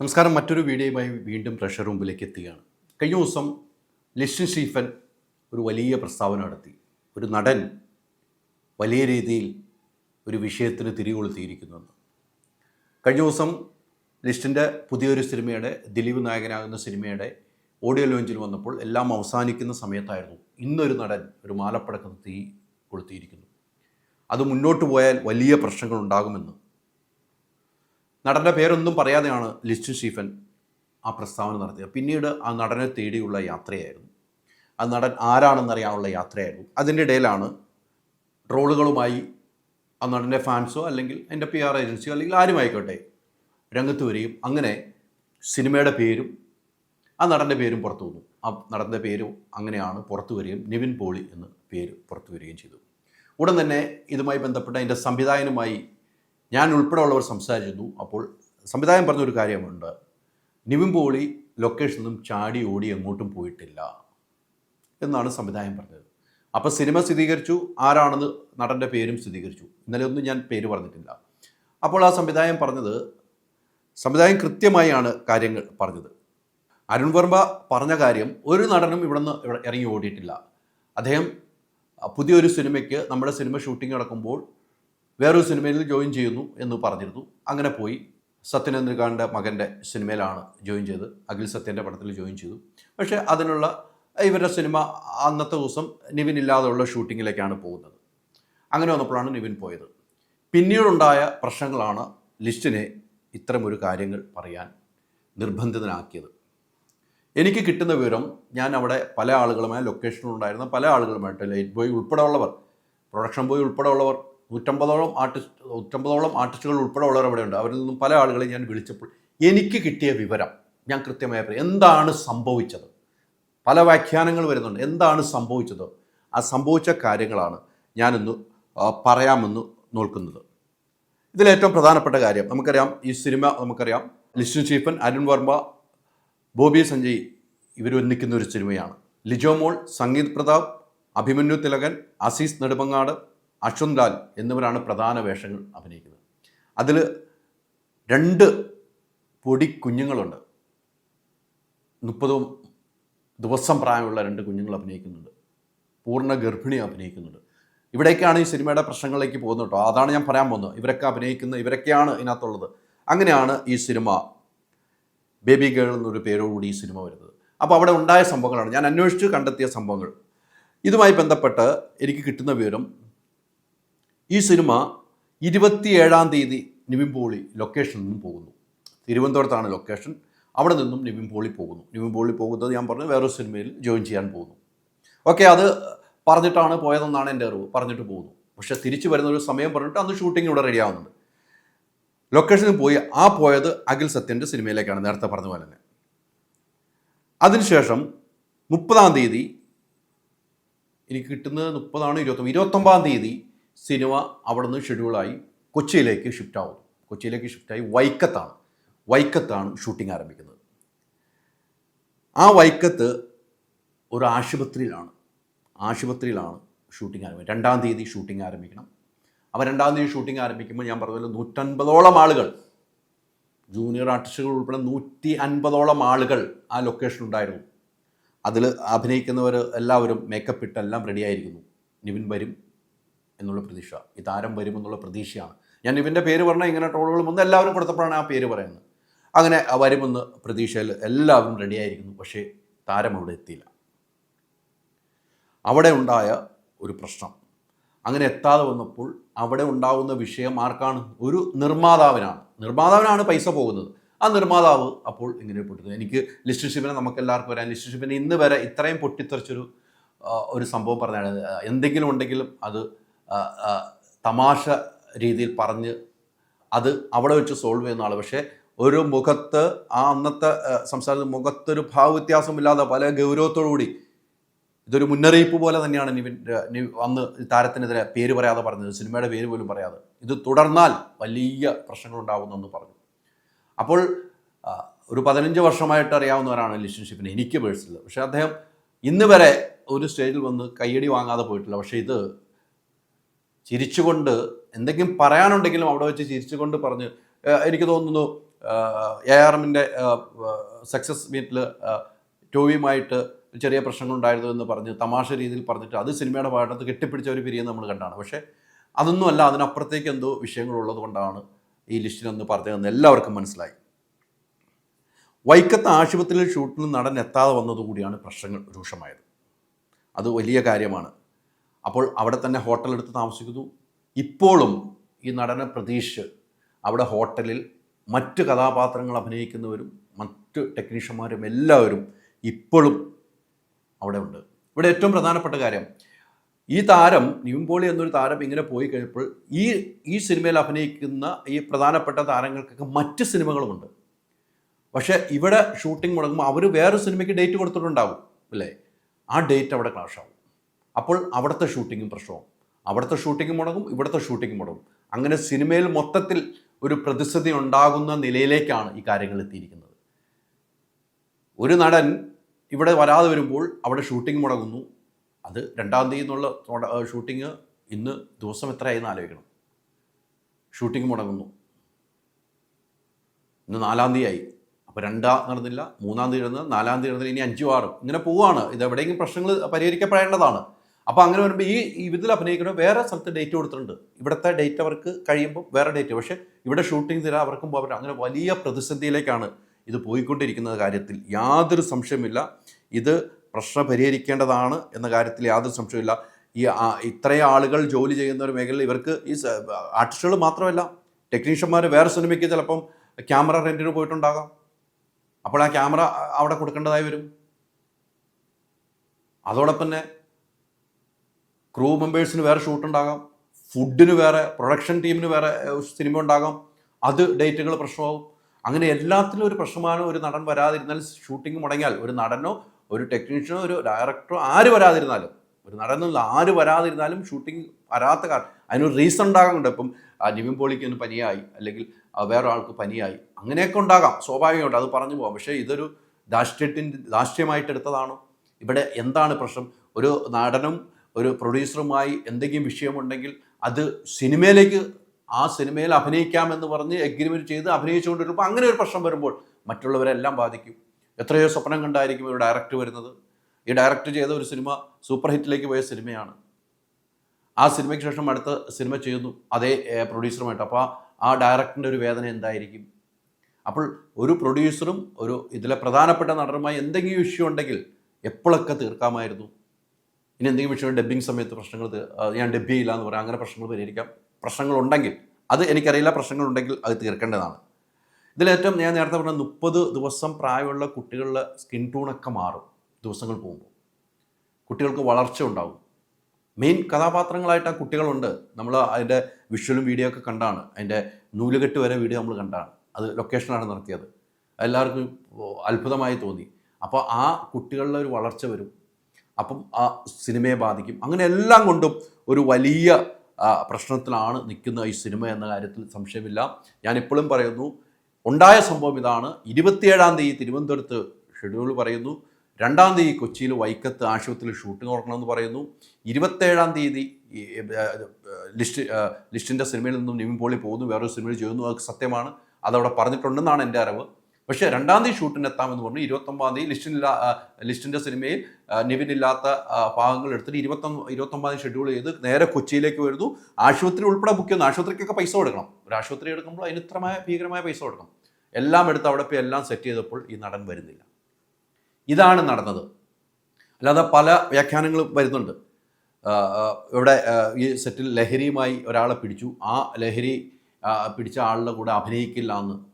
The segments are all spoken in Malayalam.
നമസ്കാരം. മറ്റൊരു വീഡിയോയുമായി വീണ്ടും പ്രഷർ റൂമിലേക്ക് എത്തുകയാണ്. കഴിഞ്ഞ ദിവസം ലിസ്റ്റിൻ സ്റ്റീഫൻ ഒരു വലിയ പ്രസ്താവന നടത്തി. ഒരു നടൻ വലിയ രീതിയിൽ ഒരു വിഷയത്തിന് തിരികൊളുത്തിയിരിക്കുന്നുവെന്ന് കഴിഞ്ഞ ദിവസം ലിസ്റ്റിന്റെ പുതിയൊരു സിനിമയുടെ ദിലീപ് നായകനാകുന്ന സിനിമയുടെ ഓഡിയോ ലോഞ്ചിൽ വന്നപ്പോൾ എല്ലാം അവസാനിക്കുന്ന സമയത്തായിരുന്നു ഇന്നൊരു നടൻ ഒരു മാലപ്പടക്കത്ത് തീ കൊളുത്തിയിരിക്കുന്നു. അത് മുന്നോട്ട് പോയാൽ വലിയ പ്രശ്നങ്ങൾ ഉണ്ടാകുമെന്ന് നടന്റെ പേരൊന്നും പറയാതെയാണ് ലിസ്റ്റു സ്റ്റീഫൻ ആ പ്രസ്താവന നടത്തിയത്. പിന്നീട് ആ നടനെ തേടിയുള്ള യാത്രയായിരുന്നു. ആ നടൻ ആരാണെന്നറിയാനുള്ള യാത്രയായിരുന്നു. അതിന്റെ ഇടയിലാണ് ട്രോളുകളുമായി ആ നടന്റെ ഫാൻസോ അല്ലെങ്കിൽ എന്റെ പി ആർ ഏജൻസിയോ അല്ലെങ്കിൽ ആരുമായിക്കോട്ടെ രംഗത്ത് വരികയും അങ്ങനെ സിനിമയുടെ പേരും ആ നടന്റെ പേരും പുറത്തു വന്നു. ആ നടന്റെ പേരും അങ്ങനെയാണ് പുറത്തു വരികയും നിവിൻ പോളി എന്ന് പേര് പുറത്തു വരികയും ചെയ്തു. ഉടൻ തന്നെ ഇതുമായി ബന്ധപ്പെട്ട അതിന്റെ സംവിധായകനുമായി ഞാൻ ഉൾപ്പെടെയുള്ളവർ സംസാരിച്ചിരുന്നു. അപ്പോൾ സംവിധായകൻ പറഞ്ഞൊരു കാര്യമുണ്ട്. നിവിൻ പോളി ലൊക്കേഷനിൽ നിന്നും ചാടി ഓടി എങ്ങോട്ടും പോയിട്ടില്ല എന്നാണ് സംവിധായകൻ പറഞ്ഞത്. അപ്പോൾ സിനിമ സ്ഥിരീകരിച്ചു. ആരാണെന്ന് നടന്റെ പേരും സ്ഥിരീകരിച്ചു. ഇന്നലെ ഒന്നും ഞാൻ പേര് പറഞ്ഞിട്ടില്ല. അപ്പോൾ ആ സംവിധായകൻ പറഞ്ഞത് സംവിധായകൻ കൃത്യമായാണ് കാര്യങ്ങൾ പറഞ്ഞത്. അരുൺ വർമ്മ പറഞ്ഞ കാര്യം ഒരു നടനും ഇവിടെ നിന്ന് ഇറങ്ങി ഓടിയിട്ടില്ല. അദ്ദേഹം പുതിയൊരു സിനിമയ്ക്ക് നമ്മുടെ സിനിമ ഷൂട്ടിംഗ് നടക്കുമ്പോൾ വേറൊരു സിനിമയിൽ ജോയിൻ ചെയ്യുന്നു എന്ന് പറഞ്ഞിരുന്നു. അങ്ങനെ പോയി. സത്യനന്ദ്രകാന്റെ മകന്റെ സിനിമയിലാണ് ജോയിൻ ചെയ്ത് അഖിൽ സത്യന്റെ പടത്തിൽ ജോയിൻ ചെയ്തു. പക്ഷേ അതിനുള്ള ഇവരുടെ സിനിമ അന്നത്തെ ദിവസം നിവിൻ ഇല്ലാതെയുള്ള ഷൂട്ടിങ്ങിലേക്കാണ് പോകുന്നത്. അങ്ങനെ വന്നപ്പോഴാണ് നിവിൻ പോയത്. പിന്നീടുണ്ടായ പ്രശ്നങ്ങളാണ് ലിസ്റ്റിനെ ഇത്തരമൊരു കാര്യങ്ങൾ പറയാൻ നിർബന്ധിതനാക്കിയത്. എനിക്ക് കിട്ടുന്ന വിവരം ഞാൻ അവിടെ പല ആളുകളുമായി ലൊക്കേഷനിലുണ്ടായിരുന്ന പല ആളുകളുമായിട്ട് ലൈറ്റ് ബോയ് ഉൾപ്പെടെയുള്ളവർ പ്രൊഡക്ഷൻ ബോയ് ഉൾപ്പെടെയുള്ളവർ നൂറ്റമ്പതോളം ആർട്ടിസ്റ്റ് നൂറ്റമ്പതോളം ആർട്ടിസ്റ്റുകൾ ഉൾപ്പെടെ ഉള്ളവർ അവിടെയുണ്ട് അവരിൽ നിന്നും പല ആളുകളെ ഞാൻ വിളിച്ചപ്പോൾ എനിക്ക് കിട്ടിയ വിവരം ഞാൻ കൃത്യമായി എന്താണ് സംഭവിച്ചത്? പല വ്യാഖ്യാനങ്ങൾ വരുന്നുണ്ട്. എന്താണ് സംഭവിച്ചത്? ആ സംഭവിച്ച കാര്യങ്ങളാണ് ഞാനിന്ന് പറയാമെന്ന് നോക്കുന്നത്. ഇതിലേറ്റവും പ്രധാനപ്പെട്ട കാര്യം നമുക്കറിയാം ഈ സിനിമ നമുക്കറിയാം. ലിസ്റ്റു ചീഫൻ അരുൺ വർമ്മ ബോബി സഞ്ജയ് ഇവർ ഒന്നിക്കുന്ന ഒരു സിനിമയാണ്. ലിജോമോൾ സംഗീത് പ്രതാപ് അഭിമന്യു തിലകൻ അസീസ് നെടുമങ്ങാട് അശ്വന്ത് ലാൽ എന്നിവരാണ് പ്രധാന വേഷങ്ങൾ അഭിനയിക്കുന്നത്. അതിൽ രണ്ട് പൊടി കുഞ്ഞുങ്ങളുണ്ട്. മുപ്പത് ദിവസം പ്രായമുള്ള രണ്ട് കുഞ്ഞുങ്ങൾ അഭിനയിക്കുന്നുണ്ട്. പൂർണ ഗർഭിണി അഭിനയിക്കുന്നുണ്ട്. ഇവിടേക്കാണ് ഈ സിനിമയുടെ പ്രശ്നങ്ങളിലേക്ക് പോകുന്നത് കേട്ടോ. അതാണ് ഞാൻ പറയാൻ പോകുന്നത്. ഇവരൊക്കെ അഭിനയിക്കുന്ന ഇവരൊക്കെയാണ് ഇതിനകത്തുള്ളത്. അങ്ങനെയാണ് ഈ സിനിമ ബേബി ഗേൾ എന്നൊരു പേരോടുകൂടി ഈ സിനിമ വരുന്നത്. അപ്പോൾ അവിടെ ഉണ്ടായ സംഭവങ്ങളാണ്. ഞാൻ അന്വേഷിച്ച് കണ്ടെത്തിയ സംഭവങ്ങൾ. ഇതുമായി ബന്ധപ്പെട്ട് എനിക്ക് കിട്ടുന്ന വിവരം ഈ സിനിമ ഇരുപത്തിയേഴാം തീയതി നിവിൻ പോളി ലൊക്കേഷനിൽ നിന്നും പോകുന്നു. തിരുവനന്തപുരത്താണ് ലൊക്കേഷൻ. അവിടെ നിന്നും നിവിൻ പോളി പോകുന്നു. നിവിൻ പോളി പോകുന്നത് ഞാൻ പറഞ്ഞു വേറൊരു സിനിമയിൽ ജോയിൻ ചെയ്യാൻ പോകുന്നു. ഓക്കെ അത് പറഞ്ഞിട്ടാണ് പോയതെന്നാണ് എന്റെ അറിവ്. പറഞ്ഞിട്ട് പോകുന്നു. പക്ഷെ തിരിച്ചു വരുന്ന ഒരു സമയം പറഞ്ഞിട്ട് അന്ന് ഷൂട്ടിംഗ് ഇവിടെ റെഡി ആവുന്നുണ്ട്. ലൊക്കേഷനിൽ പോയി ആ പോയത് അഖിൽ സത്യന്റെ സിനിമയിലേക്കാണ് നേരത്തെ പറഞ്ഞ പോലെ തന്നെ. അതിനുശേഷം മുപ്പതാം തീയതി എനിക്ക് കിട്ടുന്നത് മുപ്പതാണ് ഇരുപത്തൊമ്പത് ഇരുപത്തൊമ്പതാം തീയതി സിനിമ അവിടെ നിന്ന് ഷെഡ്യൂളായി കൊച്ചിയിലേക്ക് ഷിഫ്റ്റ് ആവും കൊച്ചിയിലേക്ക് ഷിഫ്റ്റായി വൈക്കത്താണ്. വൈക്കത്താണ് ഷൂട്ടിംഗ് ആരംഭിക്കുന്നത്. ആ വൈക്കത്ത് ഒരു ആശുപത്രിയിലാണ്. ആശുപത്രിയിലാണ് ഷൂട്ടിംഗ് ആരംഭിക്കുന്നത്. രണ്ടാം തീയതി ഷൂട്ടിംഗ് ആരംഭിക്കണം. അപ്പോൾ രണ്ടാം തീയതി ഷൂട്ടിംഗ് ആരംഭിക്കുമ്പോൾ ഞാൻ പറഞ്ഞല്ലോ നൂറ്റൻപതോളം ആളുകൾ ജൂനിയർ ആർട്ടിസ്റ്റുകൾ ഉൾപ്പെടെ നൂറ്റി അൻപതോളം ആളുകൾ ആ ലൊക്കേഷൻ ഉണ്ടായിരുന്നു. അതിൽ അഭിനയിക്കുന്നവർ എല്ലാവരും മേക്കപ്പ് ഇട്ടെല്ലാം റെഡിയായിരിക്കുന്നു നിവിൻ വരും. എന്നുള്ള പ്രതീക്ഷ. ഈ താരം വരുമെന്നുള്ള പ്രതീക്ഷയാണ്. ഞാൻ ഇവന്റെ പേര് പറഞ്ഞാൽ ഇങ്ങനെ ട്രോളുകൾ വന്ന് എല്ലാവരും കൊടുത്തപ്പോഴാണ് ആ പേര് പറയുന്നത്. അങ്ങനെ വരുമെന്ന് പ്രതീക്ഷയിൽ എല്ലാവരും റെഡിയായിരിക്കുന്നു പക്ഷേ താരം അവിടെ എത്തിയില്ല. അവിടെ ഉണ്ടായ ഒരു പ്രശ്നം. അങ്ങനെ എത്താതെ വന്നപ്പോൾ അവിടെ ഉണ്ടാകുന്ന വിഷയം ആർക്കാണ്? ഒരു നിർമ്മാതാവിനാണ്. നിർമ്മാതാവിനാണ് പൈസ പോകുന്നത്. ആ നിർമ്മാതാവ് അപ്പോൾ ഇങ്ങനെ പൊട്ടുന്നത് എനിക്ക് ലിസ്റ്റ് ഷിപ്പിനെ നമുക്ക് എല്ലാവർക്കും വരാം ലിസ്റ്റ് ഷിപ്പിനെ ഇന്ന് വരെ ഇത്രയും പൊട്ടിത്തെറിച്ചൊരു ഒരു സംഭവം പറഞ്ഞാണ്. എന്തെങ്കിലും ഉണ്ടെങ്കിലും അത് തമാശ രീതിയിൽ പറഞ്ഞ് അത് അവിടെ വെച്ച് സോൾവ് ചെയ്യുന്ന ആൾ പക്ഷേ ഒരു മുഖത്ത് ആ അന്നത്തെ സംസ്ഥാനത്ത് മുഖത്തൊരു ഭാവവ്യത്യാസമില്ലാതെ പല ഗൗരവത്തോടുകൂടി ഇതൊരു മുന്നറിയിപ്പ് പോലെ തന്നെയാണ് നിവിൻ അന്ന് താരത്തിനെതിരെ പേര് പറയാതെ പറഞ്ഞത്. സിനിമയുടെ പേര് പോലും പറയാതെ. ഇത് തുടർന്നാൽ വലിയ പ്രശ്നങ്ങൾ ഉണ്ടാകുമെന്ന് പറഞ്ഞു. അപ്പോൾ ഒരു പതിനഞ്ച് വർഷമായിട്ട് അറിയാവുന്നവരാണ് റിലേഷൻഷിപ്പിന് എനിക്ക് പേഴ്സണൽ പക്ഷേ അദ്ദേഹം ഇന്ന് വരെ ഒരു സ്റ്റേജിൽ വന്ന് കയ്യടി വാങ്ങാതെ പോയിട്ടില്ല. പക്ഷേ ഇത് ചിരിച്ചുകൊണ്ട് എന്തെങ്കിലും പറയാനുണ്ടെങ്കിലും അവിടെ വെച്ച് ചിരിച്ചുകൊണ്ട് പറഞ്ഞ് എനിക്ക് തോന്നുന്നു എ ആർ എമ്മിന്റെ സക്സസ് മീറ്റിൽ ടോവിയുമായിട്ട് ചെറിയ പ്രശ്നങ്ങളുണ്ടായിരുന്നു എന്ന് പറഞ്ഞ് തമാശ രീതിയിൽ പറഞ്ഞിട്ട് അത് സിനിമയുടെ ഭാഗത്ത് കെട്ടിപ്പിടിച്ച ഒരു പിരിയെന്ന് നമ്മൾ കണ്ടാണ്. പക്ഷേ അതൊന്നുമല്ല അതിനപ്പുറത്തേക്ക് എന്തോ വിഷയങ്ങളുള്ളത് കൊണ്ടാണ് ഈ ലിസ്റ്റിലൊന്ന് പറഞ്ഞതെന്ന് എല്ലാവർക്കും മനസ്സിലായി. വൈക്കത്ത് ആശുപത്രിയിൽ ഷൂട്ടിന് നടൻ എത്താതെ വന്നതുകൂടിയാണ് പ്രശ്നങ്ങൾ രൂക്ഷമായത്. അത് വലിയ കാര്യമാണ്. അപ്പോൾ അവിടെ തന്നെ ഹോട്ടൽ എടുത്ത് താമസിക്കുന്നു. ഇപ്പോഴും ഈ നടന പ്രതീഷ് അവിടെ ഹോട്ടലിൽ മറ്റ് കഥാപാത്രങ്ങൾ അഭിനയിക്കുന്നവരും മറ്റ് ടെക്നീഷ്യന്മാരും എല്ലാവരും ഇപ്പോഴും അവിടെ ഉണ്ട്. ഇവിടെ ഏറ്റവും പ്രധാനപ്പെട്ട കാര്യം ഈ താരം നിവിൻപോളി എന്നൊരു താരം ഇങ്ങനെ പോയി കഴിഞ്ഞപ്പോൾ ഈ ഈ സിനിമയിൽ അഭിനയിക്കുന്ന ഈ പ്രധാനപ്പെട്ട താരങ്ങൾക്കൊക്കെ മറ്റ് സിനിമകളുമുണ്ട്. പക്ഷേ ഇവിടെ ഷൂട്ടിംഗ് മുടങ്ങുമ്പോൾ അവർ വേറൊരു സിനിമയ്ക്ക് ഡേറ്റ് കൊടുത്തിട്ടുണ്ടാവും അല്ലേ? ആ ഡേറ്റ് അവിടെ ക്ലാഷ് ആവും. അപ്പോൾ അവിടുത്തെ ഷൂട്ടിങ്ങും പ്രശ്നവും. അവിടുത്തെ ഷൂട്ടിംഗ് മുടങ്ങും ഇവിടുത്തെ ഷൂട്ടിംഗ് മുടങ്ങും. അങ്ങനെ സിനിമയിൽ മൊത്തത്തിൽ ഒരു പ്രതിസന്ധി ഉണ്ടാകുന്ന നിലയിലേക്കാണ് ഈ കാര്യങ്ങൾ എത്തിയിരിക്കുന്നത്. ഒരു നടൻ ഇവിടെ വരാതെ വരുമ്പോൾ അവിടെ ഷൂട്ടിംഗ് മുടങ്ങുന്നു. അത് രണ്ടാം തീയതി എന്നുള്ള ഷൂട്ടിങ് ഇന്ന് ദിവസം എത്രയായി എന്ന് ആലോചിക്കണം. ഷൂട്ടിംഗ് മുടങ്ങുന്നു. ഇന്ന് നാലാം തീയതി ആയി അപ്പോൾ രണ്ടാം നടന്നില്ല മൂന്നാം തീയതി നടന്നത് നാലാം തീയതി നടന്നില്ല ഇനി അഞ്ചു ആറും. ഇങ്ങനെ പോവുകയാണ് ഇത് എവിടെയെങ്കിലും പ്രശ്നങ്ങൾ പരിഹരിക്കപ്പെടേണ്ടതാണ്. അപ്പോൾ അങ്ങനെ വരുമ്പോൾ ഈ ഇതിൽ അഭിനയിക്കുന്ന വേറെ സ്ഥലത്ത് ഡേറ്റ് കൊടുത്തിട്ടുണ്ട്. ഇവിടുത്തെ ഡേറ്റ് അവർക്ക് കഴിയുമ്പോൾ വേറെ ഡേറ്റ് പക്ഷേ ഇവിടെ ഷൂട്ടിംഗ് തരാം അവർക്കും പോകാൻ അങ്ങനെ വലിയ പ്രതിസന്ധിയിലേക്കാണ് ഇത് പോയിക്കൊണ്ടിരിക്കുന്ന കാര്യത്തിൽ. യാതൊരു സംശയമില്ല ഇത് പ്രശ്നം പരിഹരിക്കേണ്ടതാണ് എന്ന കാര്യത്തിൽ യാതൊരു സംശയമില്ല ഈ ഇത്രയും ആളുകൾ ജോലി ചെയ്യുന്ന ഒരു മേഖലയിൽ ഇവർക്ക് ഈ ആർട്ടിസ്റ്റുകൾ മാത്രമല്ല ടെക്നീഷ്യന്മാർ വേറെ സിനിമയ്ക്ക് ചിലപ്പം ക്യാമറ റെന്റിന് പോയിട്ടുണ്ടാകാം. അപ്പോൾ ആ ക്യാമറ അവിടെ കൊടുക്കേണ്ടതായി വരും. അതോടൊപ്പം തന്നെ ക്രൂ മെമ്പേഴ്സിന് വേറെ ഷൂട്ട് ഉണ്ടാകാം. ഫുഡിന് വേറെ പ്രൊഡക്ഷൻ ടീമിന് വേറെ സിനിമ ഉണ്ടാകാം. അത് ഡേറ്റുകൾ പ്രശ്നമാവും. അങ്ങനെ എല്ലാത്തിലും ഒരു പ്രശ്നമാണ് ഒരു നടൻ വരാതിരുന്നാൽ ഷൂട്ടിംഗ് മുടങ്ങിയാൽ ഒരു നടനോ ഒരു ടെക്നീഷ്യനോ ഒരു ഡയറക്ടറോ ആര് വരാതിരുന്നാലും ഒരു നടനല്ല ആര് വരാതിരുന്നാലും ഷൂട്ടിംഗ് വരാത്ത കാരണം അതിനൊരു റീസൺ ഉണ്ടാകാറുണ്ട്. ഇപ്പം നിവിൻ പോളിക്ക് ഒന്ന് പനിയായി അല്ലെങ്കിൽ വേറെ ആൾക്ക് പനിയായി അങ്ങനെയൊക്കെ ഉണ്ടാകാം. സ്വാഭാവികമായിട്ട് അത് പറഞ്ഞു പോകാം. പക്ഷേ ഇതൊരു ദാഷ്ട്യത്തിന്റെ ദാഷ്ട്യമായിട്ട് എടുത്തതാണോ ഇവിടെ എന്താണ് പ്രശ്നം? ഒരു നടനും ഒരു പ്രൊഡ്യൂസറുമായി എന്തെങ്കിലും വിഷയമുണ്ടെങ്കിൽ അത് സിനിമയിലേക്ക് ആ സിനിമയിൽ അഭിനയിക്കാമെന്ന് പറഞ്ഞ് എഗ്രിമെന്റ് ചെയ്ത് അഭിനയിച്ചുകൊണ്ടിരുമ്പോൾ അങ്ങനെ ഒരു പ്രശ്നം വരുമ്പോൾ മറ്റുള്ളവരെല്ലാം ബാധിക്കും. എത്രയോ സ്വപ്നം കണ്ടായിരിക്കും ഒരു ഡയറക്ടർ വരുന്നത്. ഈ ഡയറക്ടർ ചെയ്ത ഒരു സിനിമ സൂപ്പർ ഹിറ്റിലേക്ക് പോയ സിനിമയാണ്. ആ സിനിമയ്ക്ക് ശേഷം അടുത്ത സിനിമ ചെയ്യുന്നു അതേ പ്രൊഡ്യൂസറുമായിട്ട് അപ്പോൾ ആ ഡയറക്ടറിന്റെ ഒരു വേദന എന്തായിരിക്കും? അപ്പോൾ ഒരു പ്രൊഡ്യൂസറും ഒരു ഇതിലെ പ്രധാനപ്പെട്ട നടനുമായി എന്തെങ്കിലും ഇഷ്യൂ ഉണ്ടെങ്കിൽ എപ്പോഴൊക്കെ തീർക്കാമായിരുന്നു? ഇനി എന്തെങ്കിലും വിഷയം ഡബ്ബിങ് സമയത്ത് പ്രശ്നങ്ങൾ ഞാൻ ഡബ് ചെയ്യില്ല എന്ന് പറയാം. അങ്ങനെ പ്രശ്നങ്ങൾ പരിഹരിക്കാം. പ്രശ്നങ്ങളുണ്ടെങ്കിൽ അത് എനിക്കറിയില്ല പ്രശ്നങ്ങളുണ്ടെങ്കിൽ അത് തീർക്കേണ്ടതാണ്. ഇതിലേറ്റവും ഞാൻ നേരത്തെ പറഞ്ഞ മുപ്പത് ദിവസം പ്രായമുള്ള കുട്ടികളുടെ സ്കിൻ ടൂണൊക്കെ മാറും ദിവസങ്ങൾ പോകുമ്പോൾ. കുട്ടികൾക്ക് വളർച്ച ഉണ്ടാവും. മെയിൻ കഥാപാത്രങ്ങളായിട്ട് ആ കുട്ടികളുണ്ട്. നമ്മൾ അതിന്റെ വിഷ്വലും വീഡിയോ ഒക്കെ കണ്ടാണ്. അതിന്റെ നൂലുകെട്ട് വരെ വീഡിയോ നമ്മൾ കണ്ടാണ്. അത് ലൊക്കേഷനാണ് നടത്തിയത്. എല്ലാവർക്കും അത്ഭുതമായി തോന്നി. അപ്പോൾ ആ കുട്ടികളുടെ ഒരു വളർച്ച വരും. അപ്പം ആ സിനിമയെ ബാധിക്കും. അങ്ങനെ എല്ലാം കൊണ്ടും ഒരു വലിയ പ്രശ്നത്തിലാണ് നിൽക്കുന്ന ഈ സിനിമ എന്ന കാര്യത്തിൽ സംശയമില്ല. ഞാൻ ഇപ്പോഴും പറയുന്നു ഉണ്ടായ സംഭവം ഇതാണ്. ഇരുപത്തിയേഴാം തീയതി തിരുവനന്തപുരത്ത് ഷെഡ്യൂൾ പറയുന്നു. രണ്ടാം തീയതി കൊച്ചിയിൽ വൈക്കത്ത് ആശുപത്രിയിൽ ഷൂട്ടിംഗ് തുറക്കണമെന്ന് പറയുന്നു. ഇരുപത്തേഴാം തീയതി ലിസ്റ്റ് ലിസ്റ്റിന്റെ സിനിമയിൽ നിന്നും നിവിൻ പോകുന്നു. വേറൊരു സിനിമയിൽ ചെയ്യുന്നു അത് സത്യമാണ്. അതവിടെ പറഞ്ഞിട്ടുണ്ടെന്നാണ് എന്റെ അറിവ്. പക്ഷേ രണ്ടാം തീയതി ഷൂട്ടിന് എത്താമെന്ന് പറഞ്ഞു. ഇരുപത്തൊമ്പതാം തീയതി ലിസ്റ്റിനില്ല ലിസ്റ്റിന്റെ സിനിമയിൽ നിവിനില്ലാത്ത ഭാഗങ്ങൾ എടുത്തിട്ട് ഇരുപത്തൊന്ന് ഇരുപത്തൊമ്പതാം തീയതി ഷെഡ്യൂൾ ചെയ്ത് നേരെ കൊച്ചിയിലേക്ക് വരുന്നു. ആശുപത്രി ഉൾപ്പെടെ ബുക്ക് ചെയ്യുന്നു. ആശുപത്രിക്കൊക്കെ പൈസ കൊടുക്കണം. ഒരു ആശുപത്രി എടുക്കുമ്പോൾ അതിന് ഇത്രമായ ഭീകരമായ പൈസ കൊടുക്കണം. എല്ലാം എടുത്ത് അവിടെ പോയി എല്ലാം സെറ്റ് ചെയ്തപ്പോൾ ഈ നടൻ വരുന്നില്ല. ഇതാണ് നടന്നത്. അല്ലാതെ പല വ്യാഖ്യാനങ്ങളും വരുന്നുണ്ട്. ഇവിടെ ഈ സെറ്റിൽ ലഹരിയുമായി ഒരാളെ പിടിച്ചു. ആ ലഹരി പിടിച്ച ആളുടെ കൂടെ അഭിനയിക്കില്ല എന്ന്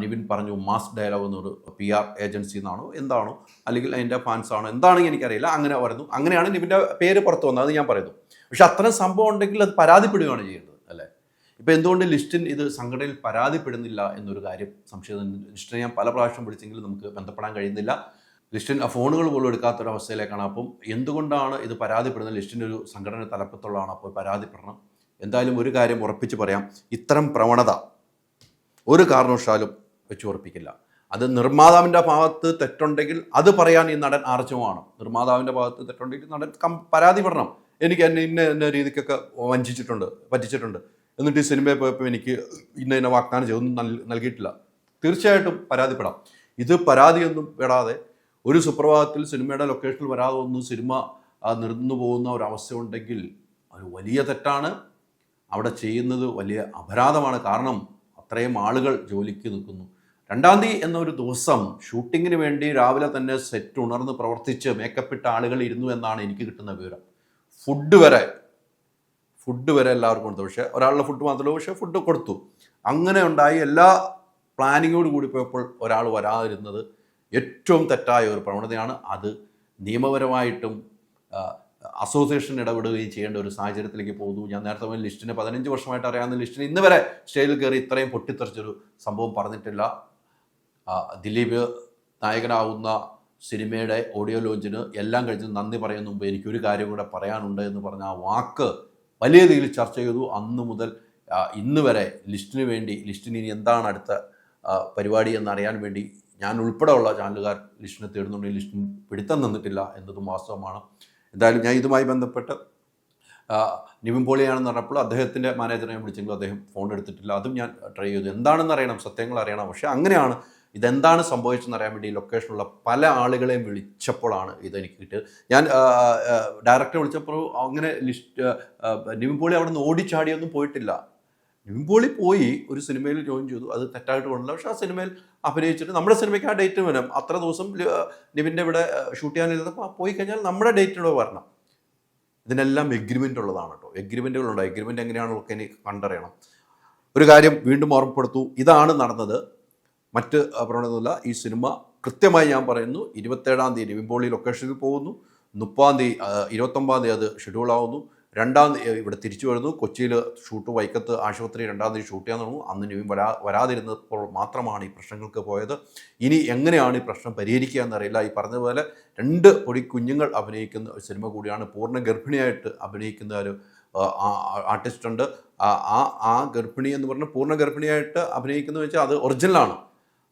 നിവിൻ പറഞ്ഞു മാസ് ഡയലോഗ് എന്നൊരു പി ആർ ഏജൻസി എന്നാണോ എന്താണോ അല്ലെങ്കിൽ അതിന്റെ ഫാൻസ് ആണോ എന്താണെങ്കിൽ എനിക്കറിയില്ല. അങ്ങനെ വരുന്നു അങ്ങനെയാണ് നിവിന്റെ പേര് പുറത്തു വന്നത് അത് ഞാൻ പറയുന്നു. പക്ഷെ അത്തരം സംഭവം ഉണ്ടെങ്കിൽ അത് പരാതിപ്പെടുകയാണ് ചെയ്യേണ്ടത് അല്ലേ? ഇപ്പോൾ എന്തുകൊണ്ട് ലിസ്റ്റിൻ ഇത് സംഘടനയിൽ പരാതിപ്പെടുന്നില്ല എന്നൊരു കാര്യം സംശയം ലിസ്റ്റിനെ ഞാൻ പല പ്രാവശ്യം വിളിച്ചെങ്കിലും നമുക്ക് ബന്ധപ്പെടാൻ കഴിയുന്നില്ല. ലിസ്റ്റിൻ ഫോണുകൾ പോലും എടുക്കാത്തൊരവസ്ഥയിലേക്കാണ്. അപ്പം എന്തുകൊണ്ടാണ് ഇത് പരാതിപ്പെടുന്നത്? ലിസ്റ്റിന്റെ ഒരു സംഘടന തലപ്പത്തുള്ളതാണ് അപ്പോൾ പരാതിപ്പെടണം. എന്തായാലും ഒരു കാര്യം ഉറപ്പിച്ച് പറയാം. ഇത്തരം പ്രവണത ഒരു കാരണവശാലും വെച്ചു ഉറപ്പിക്കില്ല അത് നിർമ്മാതാവിന്റെ ഭാഗത്ത് തെറ്റുണ്ടെങ്കിൽ അത് പറയാൻ ഈ നടൻ ആർജവമാണ് നിർമ്മാതാവിന്റെ ഭാഗത്ത് തെറ്റുണ്ടെങ്കിൽ നടൻ കം പരാതിപ്പെടണം എനിക്ക് എന്നെ ഇന്ന ഇന്ന രീതിക്കൊക്കെ വഞ്ചിച്ചിട്ടുണ്ട് പറ്റിച്ചിട്ടുണ്ട്. എന്നിട്ട് ഈ സിനിമയിൽ പോയപ്പോൾ എനിക്ക് ഇന്ന ഇന്ന വാഗ്ദാനം ചെയ്തൊന്നും നൽ- നൽകിയിട്ടില്ല. തീർച്ചയായിട്ടും പരാതിപ്പെടാം. ഇത് പരാതിയൊന്നും പെടാതെ ഒരു സുപ്രഭാതത്തിൽ സിനിമയുടെ ലൊക്കേഷനിൽ വരാതെ ഒന്നും സിനിമ നിർന്നു പോകുന്ന ഒരവസ്ഥ ഉണ്ടെങ്കിൽ അത് വലിയ തെറ്റാണ്. അവിടെ ചെയ്യുന്നത് വലിയ അപരാധമാണ്. കാരണം അത്രയും ആളുകൾ ജോലിക്ക് നിൽക്കുന്നു. രണ്ടാം തീയതി എന്നൊരു ദിവസം ഷൂട്ടിങ്ങിന് വേണ്ടി രാവിലെ തന്നെ സെറ്റ് ഉണർന്ന് പ്രവർത്തിച്ച് മേക്കപ്പ് ഇട്ട ആളുകൾ ഇരുന്നു എന്നാണ് എനിക്ക് കിട്ടുന്ന വിവരം. ഫുഡ് വരെ ഫുഡ് വരെ എല്ലാവർക്കും കൊടുത്തു. പക്ഷേ ഒരാളുടെ ഫുഡ് മാത്രമല്ല പക്ഷേ ഫുഡ് കൊടുത്തു. അങ്ങനെ ഉണ്ടായി. എല്ലാ പ്ലാനിങ്ങോട് കൂടി പോയപ്പോൾ ഒരാൾ വരാതിരുന്നത് ഏറ്റവും തെറ്റായ ഒരു പ്രവണതയാണ്. അത് നിയമപരമായിട്ടും അസോസിയേഷൻ ഇടപെടുകയും ചെയ്യേണ്ട ഒരു സാഹചര്യത്തിലേക്ക് പോകുന്നു ഞാൻ നേരത്തെ പറഞ്ഞ ലിസ്റ്റിനെ പതിനഞ്ച് വർഷമായിട്ട് അറിയാവുന്ന ലിസ്റ്റിന് ഇന്ന് വരെ സ്റ്റേജിൽ കയറി ഇത്രയും പൊട്ടിത്തെറിച്ചൊരു സംഭവം പറഞ്ഞിട്ടില്ല. ദിലീപ് നായകനാവുന്ന സിനിമയുടെ ഓഡിയോ ലോഞ്ചിന് എല്ലാം കഴിഞ്ഞ് നന്ദി പറയുന്ന മുമ്പ് എനിക്കൊരു കാര്യം കൂടെ പറയാനുണ്ട് എന്ന് പറഞ്ഞ ആ വാക്ക് വലിയ രീതിയിൽ ചർച്ച ചെയ്തു. അന്ന് മുതൽ ഇന്ന് വരെ ലിസ്റ്റിന് വേണ്ടി ലിസ്റ്റിന് ഇനി എന്താണ് അടുത്ത പരിപാടി എന്നറിയാൻ വേണ്ടി ഞാൻ ഉൾപ്പെടെയുള്ള ചാനലുകാർ ലിസ്റ്റിനെ തേടുന്നുണ്ടെങ്കിൽ ലിസ്റ്റിന് പിടുത്തം നിന്നിട്ടില്ല എന്നതും വാസ്തവമാണ്. എന്തായാലും ഞാൻ ഇതുമായി ബന്ധപ്പെട്ട് നിവിൻ പോളിയാണെന്ന് പറഞ്ഞപ്പോൾ അദ്ദേഹത്തിന്റെ മാനേജറെ ഞാൻ വിളിച്ചെങ്കിലും അദ്ദേഹം ഫോൺ എടുത്തിട്ടില്ല. അതും ഞാൻ ട്രൈ ചെയ്തു. എന്താണെന്ന് അറിയണം സത്യങ്ങൾ അറിയണം. പക്ഷേ അങ്ങനെയാണ് ഇതെന്താണ് സംഭവിച്ചതെന്ന് അറിയാൻ വേണ്ടി ലൊക്കേഷനുള്ള പല ആളുകളെയും വിളിച്ചപ്പോഴാണ് ഇതെനിക്ക് കിട്ടിയത്. ഞാൻ ഡയറക്ടറെ വിളിച്ചപ്പോൾ അങ്ങനെ ലിസ്റ്റ് നിവിൻ പോളി അവിടെ നിന്ന് ഓടിച്ചാടിയൊന്നും പോയിട്ടില്ല. നിവിൻ പോളി പോയി ഒരു സിനിമയിൽ ജോയിൻ ചെയ്തു. അത് തെറ്റായിട്ട് കൊണ്ടില്ല. പക്ഷെ ആ സിനിമയിൽ അഭിനയിച്ചിട്ട് നമ്മുടെ സിനിമയ്ക്ക് ആ ഡേറ്റ് വരും. അത്ര ദിവസം നിവിന്റെ ഇവിടെ ഷൂട്ട് ചെയ്യാനിരുന്നപ്പോൾ പോയി കഴിഞ്ഞാൽ നമ്മുടെ ഡേറ്റ് ഡേറ്റിലൂടെ വരണം. ഇതിനെല്ലാം എഗ്രിമെന്റ് ഉള്ളതാണ് കേട്ടോ എഗ്രിമെന്റുകളുണ്ട് എഗ്രിമെന്റ് എങ്ങനെയാണെന്നൊക്കെ എനിക്ക് കണ്ടറിയണം. ഒരു കാര്യം വീണ്ടും ഓർമ്മപ്പെടുത്തു. ഇതാണ് നടന്നത്. മറ്റ് പ്രവണതല്ല ഈ സിനിമ കൃത്യമായി ഞാൻ പറയുന്നു. ഇരുപത്തേഴാം തീയതി നിവിൻപോളി ലൊക്കേഷനിൽ പോകുന്നു. മുപ്പാം തീയതി ഇരുപത്തൊമ്പതാം തീയതി അത് ഷെഡ്യൂൾ ആവുന്നു. രണ്ടാം ഇവിടെ തിരിച്ചു വരുന്നു. കൊച്ചിയിൽ ഷൂട്ട് വൈക്കത്ത് ആശുപത്രി രണ്ടാം തീയതി ഷൂട്ട് ചെയ്യാൻ തുടങ്ങും. അന്ന് ഇനിയും വരാ വരാതിരുന്നപ്പോൾ മാത്രമാണ് ഈ പ്രശ്നങ്ങൾക്ക് പോയത്. ഇനി എങ്ങനെയാണ് ഈ പ്രശ്നം പരിഹരിക്കുക എന്നറിയില്ല. ഈ പറഞ്ഞതുപോലെ രണ്ട് പൊടി കുഞ്ഞുങ്ങൾ അഭിനയിക്കുന്ന ഒരു സിനിമ കൂടിയാണ്. പൂർണ ഗർഭിണിയായിട്ട് അഭിനയിക്കുന്ന ഒരു ആർട്ടിസ്റ്റ് ഉണ്ട്. ആ- ആ ഗർഭിണി എന്ന് പറഞ്ഞാൽ പൂർണ ഗർഭിണിയായിട്ട് അഭിനയിക്കുന്നത് വെച്ചാൽ അത് ഒറിജിനലാണ്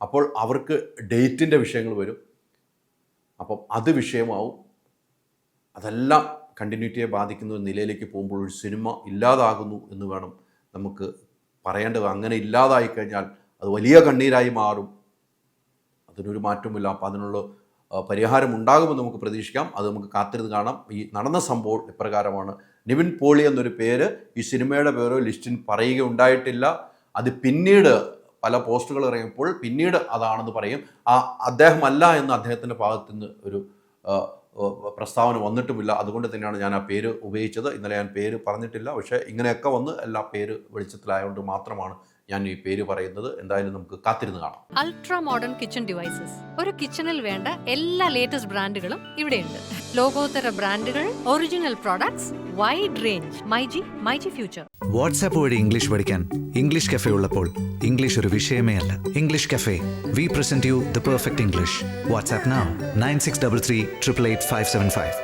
അപ്പോൾ അവർക്ക് ഡേറ്റിന്റെ വിഷയങ്ങൾ വരും. അപ്പം അത് വിഷയമാവും. അതെല്ലാം കണ്ടിന്യൂറ്റിയെ ബാധിക്കുന്ന ഒരു നിലയിലേക്ക് പോകുമ്പോൾ ഒരു സിനിമ ഇല്ലാതാകുന്നു എന്ന് വേണം നമുക്ക് പറയേണ്ടത്. അങ്ങനെ ഇല്ലാതായി കഴിഞ്ഞാൽ അത് വലിയ കണ്ണീരായി മാറും. അതിനൊരു മാറ്റവുമില്ല. അപ്പം അതിനുള്ള പരിഹാരം ഉണ്ടാകുമെന്ന് നമുക്ക് പ്രതീക്ഷിക്കാം. അത് നമുക്ക് കാത്തിരുന്ന് കാണാം. ഈ നടന്ന സംഭവം ഇപ്രകാരമാണ് നിവിൻ പോളി എന്നൊരു പേര് ഈ സിനിമയുടെ പേരോ ലിസ്റ്റിൽ പറയുകയുണ്ടായിട്ടില്ല. അത് പിന്നീട് പല പോസ്റ്റുകൾ ഇറങ്ങിയപ്പോൾ പിന്നീട് അതാണെന്ന് പറയും. ആ അദ്ദേഹമല്ല എന്ന് അദ്ദേഹത്തിന്റെ ഭാഗത്തു നിന്ന് ഒരു പ്രസ്താവന വന്നിട്ടുമില്ല. അതുകൊണ്ട് തന്നെയാണ് ഞാൻ ആ പേര് ഉപയോഗിച്ചത്. ഇന്നലെ ഞാൻ പേര് പറഞ്ഞിട്ടില്ല. പക്ഷേ ഇങ്ങനെയൊക്കെ വന്ന് എല്ലാ പേര് വെളിച്ചത്തിലായതുകൊണ്ട് മാത്രമാണ് ഞാൻ ഈ പേര് പറയുന്നത് എന്തായാലും നമുക്ക് കാത്തിരുന്ന് കാണാം. അൾട്രാ മോഡേൺ കിച്ചൺ ഡിവൈസസ് ഒരു കിച്ചണിൽ വേണ്ട എല്ലാ ലേറ്റസ്റ്റ് ബ്രാൻഡുകളും ഇവിടെയുണ്ട്. ലോകോത്തര ബ്രാൻഡുകൾ original products wide range myG myG future WhatsApp വഴി ഇംഗ്ലീഷ് പഠിക്കാൻ ഇംഗ്ലീഷ് കഫേ ഉള്ളപ്പോൾ ഇംഗ്ലീഷ് ഒരു വിഷയമേ അല്ല. English cafe we present you the perfect English WhatsApp nine six double three triple eight five seven five